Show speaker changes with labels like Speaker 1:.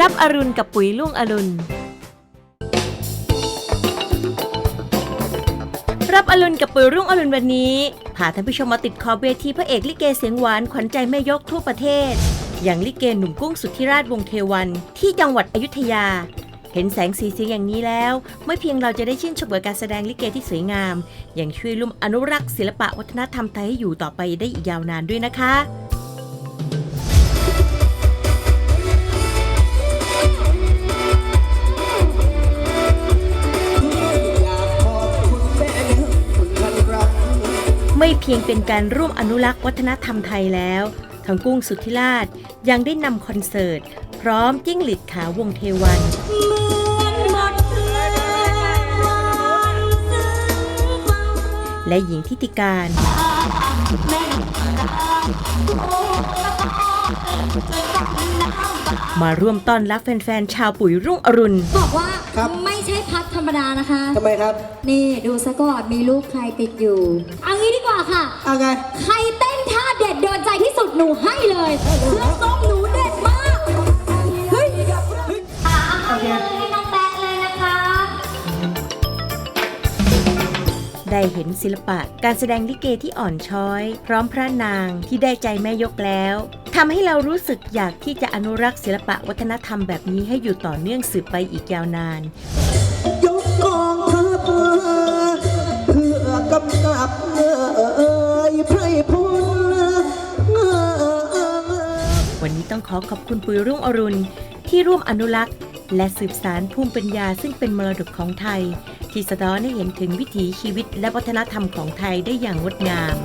Speaker 1: รับอรุณกับปุ๋ยลุ่งอรุณ รับอรุณกับปุ๋ยรุ่งอรุณวันนี้พาท่านผู้ชมมาติดขอบเวทีพระเอกลิเกเสียงหวานขวัญใจแม่ยกทั่วประเทศ อย่างลิเกหนุ่มกุ้งสุทธิราชวงเทวันที่จังหวัดอยุธยาเห็นแสงสีเสียงอย่างนี้แล้ว ไม่เพียงเราจะได้ชื่นชมกับการแสดงลิเกที่สวยงาม ยังช่วยร่มอนุรักษ์ศิลปะวัฒนธรรมไทยให้อยู่ต่อไปได้อีกยาวนานด้วยนะคะ ไม่เพียงเป็นการร่วมอนุรักษ์วัฒนธรรมไทยแล้วทางกุ้งสุทธิราชยังได้นำคอนเสิร์ต พร้อมจิ้งหลิดขาวงเทวันและหญิงทิติการ มาร่วมต้อนรับแฟนๆ ชาวปุ๋ยรุ่งอรุณ
Speaker 2: บอกว่า
Speaker 3: ครับ
Speaker 2: ไม่ใช่พัดธรรมดานะคะ
Speaker 3: ทำไมครับ
Speaker 2: นี่ดูซะก่อนมีลูกใครติดอยู่เอางี้ดีกว่าค่ะ
Speaker 3: เอาไง
Speaker 2: ใครเต้นท่าเด็ดโดนใจที่สุดหนูให้เลยเครื่องส้มหนูเได้
Speaker 1: เห็นศิลปะ การแสดงลิเกที่อ่อนช้อย พร้อมพระนางที่ได้ใจแม่ยกแล้วทำให้เรารู้สึกอยากที่จะอนุรักษ์ศิลปะวัฒนธรรมแบบนี้ให้อยู่ต่อเนื่องสืบไปอีกยาวนาน
Speaker 3: ยกกองทัพเพื่อกำกับเอ่ยไพรพล
Speaker 1: วันนี้ต้องขอขอบคุณปุยรุ่งอรุณที่ร่วมอนุรักษ์ และสืบสารภูมิปัญญาซึ่งเป็นมรดกของไทย ที่สะท้อนให้เห็นถึงวิถีชีวิตและวัฒนธรรมของไทยได้อย่างงดงาม